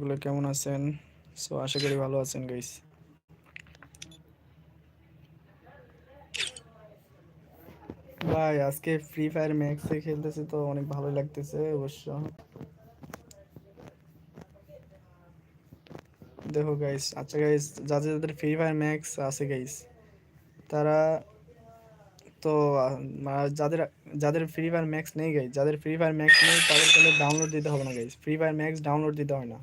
সকলে কেমন আছেন? সো আশা করি ভালো আছেন গাইস ভাই, আজকে ফ্রি ফায়ার ম্যাক্সে খেলতেছি তো অনেক ভালো লাগতেছে, অবশ্য। দেখো গাইস আচ্ছা গাইস যাদের যাদের ফ্রি ফায়ার ম্যাক্স আছে গাইস তারা তো যাদের যাদের ফ্রি ফায়ার ম্যাক্স নেই গাইস যাদের ফ্রি ফায়ার ম্যাক্স নেই তাদের তাহলে ডাউনলোড দিতে হবে না guys free fire max download দিতে হয় না।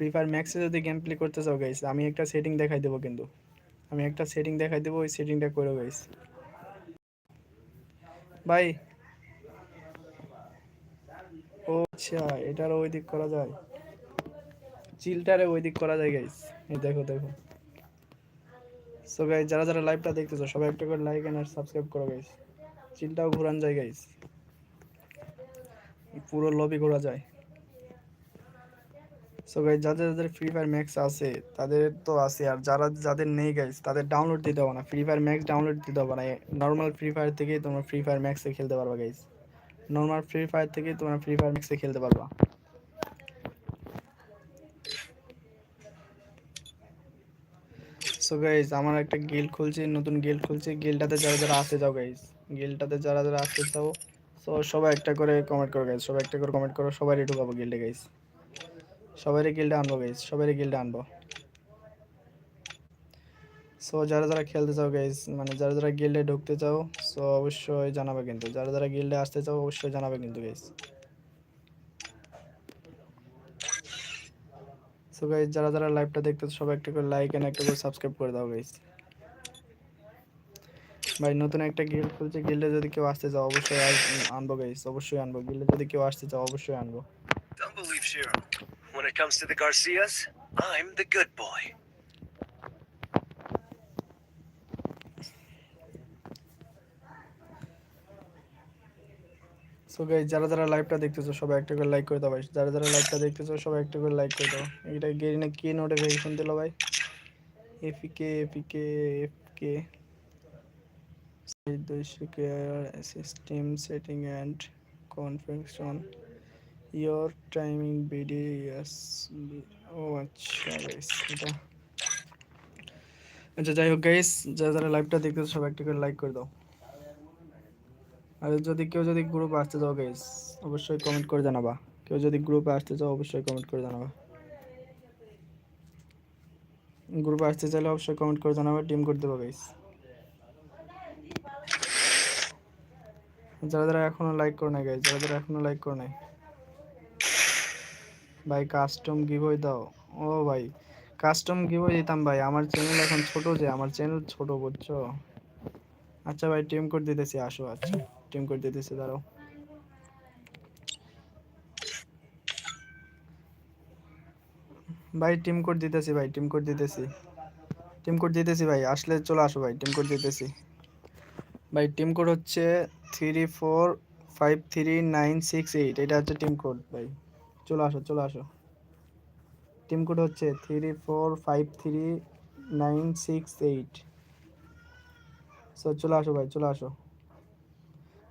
ফ্রি ফায়ার ম্যাক্সে যদি গেম প্লে করতে চাও গাইস আমি একটা সেটিং দেখাই দেবো কিন্তু। আমি একটা সেটিং দেখাই দেবো, ওই সেটিংটা করো গাইস ভাই। ও আচ্ছা এটারও ওই দিক করা যায়। চিলটারে ওই দিক করা যায় গাইস এই দেখো দেখো। সো গাইস যারা যারা লাইভটা দেখতেছো, সবাই একটা করে লাইক এন্ড সাবস্ক্রাইব করো গাইস চিলটাও ঘোরান যায় গাইস পুরো লবি ঘোরা যায়। সো গাইস যাদের যাদের ফ্রি ফায়ার ম্যাক্স আছে, তাদের তো আছে। আর যারা, যাদের নেই গাইস তাদের ডাউনলোড দিতে হবে না। ফ্রি ফায়ার ম্যাক্স ডাউনলোড দিতে হবে না নর্মাল ফ্রি ফায়ার থেকেই তোমরা ফ্রি ফায়ার ম্যাক্সে খেলতে পারবা গাইস নর্মাল ফ্রি ফায়ার থেকেই তোমরা ফ্রি ফায়ার ম্যাক্সে খেলতে পারবা। সো গাইস আমার একটা গিল্ড খুলছি, নতুন গিল্ড খুলছি। গিল্ডটাতে যারা যারা আসতে যাও গাইস গিল্ডটাতে যারা যারা আসতে চাও সো সবাই একটা করে কমেন্ট করো গাইস সবাই একটা করে কমেন্ট করো, সবাই ঢুকাবো গিল্ডে গাইস সবাই গিল্ডে আনব গাইস সবাই গিল্ডে আনব। সো যারা যারা খেলতে চাও গাইস মানে যারা যারা গিল্ডে ঢুকতে চাও সো অবশ্যই জানাবে কিন্তু। যারা যারা গিল্ডে আসতে চাও, অবশ্যই জানাবে কিন্তু গাইস সো গাইস যারা যারা লাইভটা দেখতেছো, সবাই একটা করে লাইক এন্ড একটা করে সাবস্ক্রাইব করে দাও গাইস ভাই, নতুন একটা গিল্ড খুলছে গিল্ডে যদি কেউ আসতে চাও, অবশ্যই আনব গাইস অবশ্যই আনব। গিল্ডে যদি কেউ আসতে চাও, অবশ্যই আনব. When it comes to the Garcias, I'm the good boy. So guys যারা যারা লাইভটা দেখতেছো সবাই একটা করে লাইক করে দাও ভাই। যারা যারা লাইভটা দেখতেছো সবাই একটা করে লাইক করে দাও। এটা গেরিনে কি নোটিফিকেশন দিলো ভাই? APK APK FK দুইশোকে system setting and configuration your timing BD ইয়াস ও আচ্ছা গাইস এটা। আচ্ছা যাই হোক গাইস যারা যারা লাইভটা দেখতেছো সব একটা করে লাইক করে দাও। আর যদি কেউ যদি গ্রুপে আসতে চাও গাইস অবশ্যই কমেন্ট করে জানাবা। কেউ যদি গ্রুপে আসতে চাও, অবশ্যই কমেন্ট করে জানাবা। গ্রুপে আসতে চাইলে অবশ্যই কমেন্ট করে জানাবা টিম করে দেবো গাইস যারা যারা এখনও লাইক করে নাই গাইস যারা যারা এখনও লাইক করে নাই ভাই কাস্টম গিভওয়ে দাও। ও ভাই কাস্টম গিভওয়ে দিতাম ভাই। আমার চ্যানেল এখন ছোট যে, আমার চ্যানেল ছোট, বুঝছ? আচ্ছা ভাই টিম কোড দিতেছি। আসো আচ্ছা। টিম কোড দিতেছি, দাঁড়াও। ভাই টিম কোড দিতেছি ভাই টিম কোড দিতেছি। টিম কোড দিতেছি ভাই, আসলে চলে আসো ভাই টিম কোড দিতেছি। ভাই টিম কোড হচ্ছে three four five three nine six eight এটা হচ্ছে টিম কোড ভাই। চলে আসো চলে আসো। টিম কোড হচ্ছে three four five three nine six eight so চলে আসো ভাই, চলে আসো।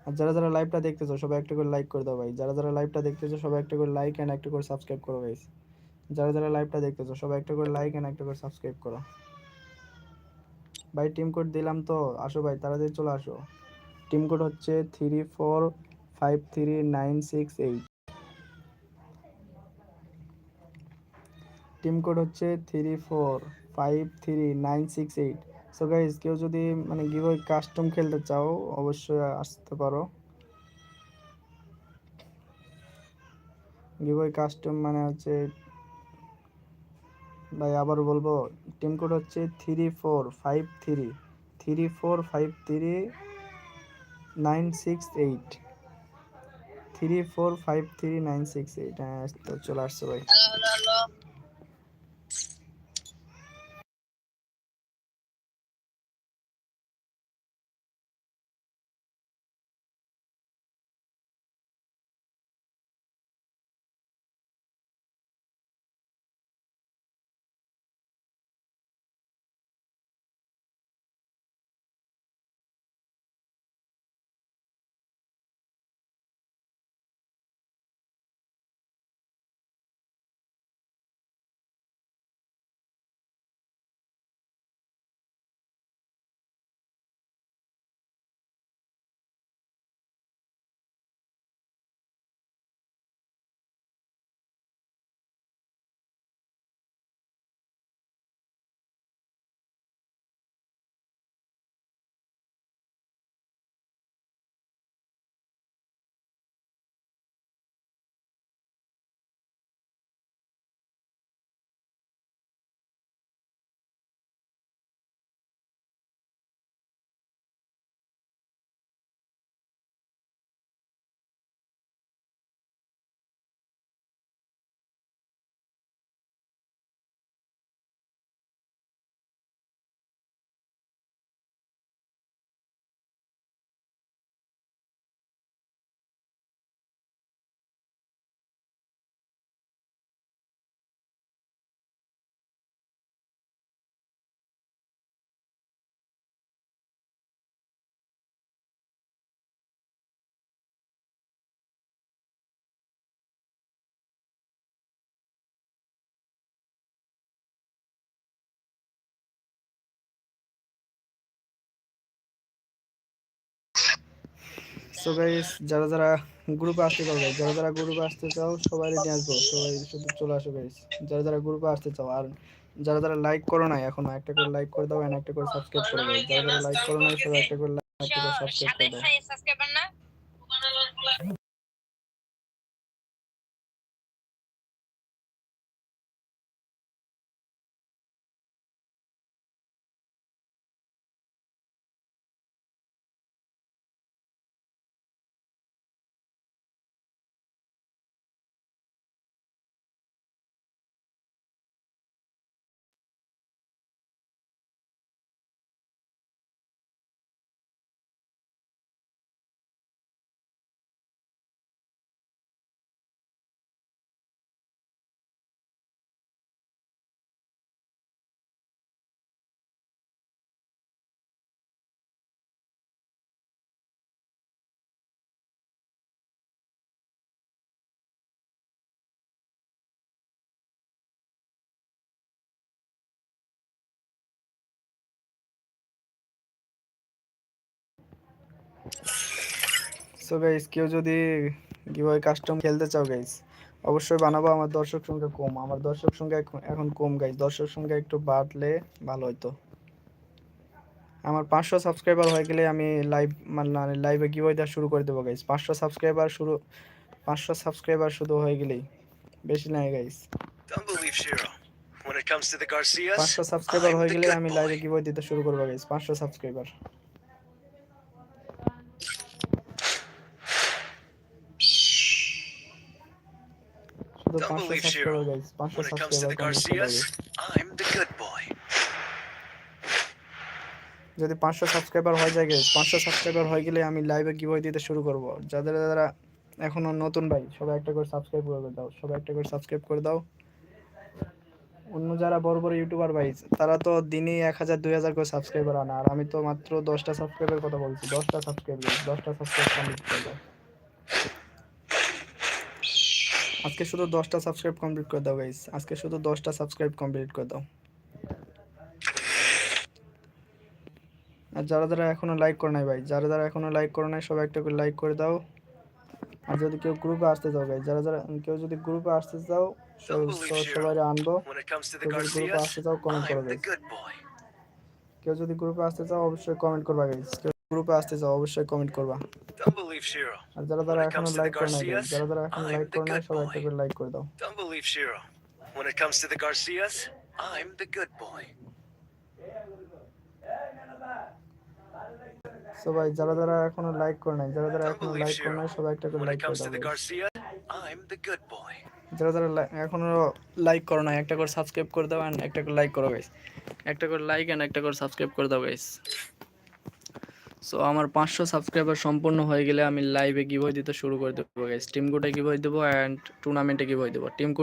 আর যারা যারা লাইভটা দেখতেছো, সবাই একটা করে লাইক করে দাও ভাই। যারা যারা লাইভটা দেখতেছো, সবাই একটা করে লাইক এন্ড একটা করে সাবস্ক্রাইব করো গাইস যারা যারা লাইভটা দেখতেছো, সবাই একটা করে লাইক এন্ড একটা করে সাবস্ক্রাইব করো। ভাই টিম কোড দিলাম তো, আসো ভাই, তাড়াতাড়ি চলে আসো। টিম কোড হচ্ছে three four five three nine six eight team code হচ্ছে three four, five three, nine six eight. So guys কেউ যদি মানে গিভওয়ে কাস্টম খেলতে চাও, অবশ্যই আসতে পারো। গিভওয়ে কাস্টম মানে হচ্ছে, ভাই আবার বলব, টিম কোড হচ্ছে three four, five three three four, five three, nine six eight. Three four, five three, nine six eight. হ্যাঁ তো চলে আসছে ভাই। সো গাইস যারা যারা গ্রুপে আসতে গাইস যারা যারা গ্রুপে আসতে চাও, সবাই নিয়ে আসব। সবাই শুধু চলে আসো গাইস যারা যারা গ্রুপে আসতে চাও, আর যারা যারা লাইক করো নাই এখন, একটা করে লাইক করে দাও একটা করে সাবস্ক্রাইব করে দাও। যারা যারা লাইক করো নাই, সবাই একটা করে লাইক একটা করে সাবস্ক্রাইব করে দাও। সো গাইস কেউ যদি গিভওয়ে কাস্টম খেলতে চাও গাইস অবশ্যই বানাবো। আমার দর্শক সংখ্যা কম। আমার দর্শক সংখ্যা এখন- কম গাইস দর্শক সংখ্যা একটু বাড়লে ভালো হতো আমার পাঁচশো সাবস্ক্রাইবার হয়ে গেলে আমি লাইভ মানে লাইভে গিভওয়ে দেওয়া শুরু করে দেবো গাইস পাঁচশো সাবস্ক্রাইবার শুরু পাঁচশো সাবস্ক্রাইবার শুধু হয়ে গেলেই বেশি নাই গাইস পাঁচশো সাবস্ক্রাইবার হয়ে গেলে আমি লাইভে গিভওয়ে দিতে শুরু করব গাইস পাঁচশো subscriber Don't believe Shiro. When it comes to the Garcias, I'm the good boy. যদি পাঁচশো সাবস্ক্রাইবার হয়ে যায় পাঁচশো সাবস্ক্রাইবার হয়ে গেলে আমি লাইভে গিভওয়ে দিতে শুরু করব। যাদের যারা এখনও নতুন ভাই সবাই একটা করে সাবস্ক্রাইব করে দাও সবাই একটা করে সাবস্ক্রাইব করে দাও। অন্য যারা বড় বড় ইউটিউবার ভাই তারা তো দিনে এক হাজার দুই হাজার করে সাবস্ক্রাইবার আনা। আর আমি তো মাত্র দশটা সাবস্ক্রাইবের কথা বলছি দশটা সাবস্ক্রাইব দশটা সাবস্ক্রাইব কমপ্লিট করে দাও আজকে শুধু দশটা সাবস্ক্রাইব কমপ্লিট করে দাও গাইস আজকে শুধু দশটা সাবস্ক্রাইব কমপ্লিট করে দাও। আর যারা যারা এখনও লাইক করে নাই ভাই যারা যারা এখনও লাইক করে নাই সবাই একটা করে লাইক করে দাও। আর যদি কেউ গ্রুপে আসতে চাও ভাই যারা যারা কেউ যদি গ্রুপে আসতে চাও সবাই আনব। গ্রুপে আসতে চাও কমেন্ট করো I'm the guys। good boy. কেউ যদি গ্রুপে আসতে চাও অবশ্যই কমেন্ট করবা গাইস গ্রুপে আসতে চাও অবশ্যই কমেন্ট করবা. আর যারা যারা এখনও লাইক করে নাই যারা যারা এখনও লাইক করে নাই সবাই একটা করে লাইক করে দাও Don't believe Shiro. When it comes to the Garcias, I'm the good boy. সবাই যারা যারা এখনও লাইক করে নাই যারা যারা এখনও লাইক করে. নাই সবাই একটা করে লাইক করে দাও. যারা যারা এখনও লাইক করো না একটা করে সাবস্ক্রাইব করে দাও and একটা করে লাইক করো গাইস একটা করে লাইক এন্ড একটা করে সাবস্ক্রাইব করে দাও গাইস সো আমার পাঁচশো সাবস্ক্রাইবার সম্পূর্ণ হয়ে গেলে আমি লাইভে কীভাবে দিতে শুরু করে দেবো গাইস টিম কোডে গিভওয়ে দেবো অ্যান্ড টুর্নামেন্টে কীভাবে দেবো। Team code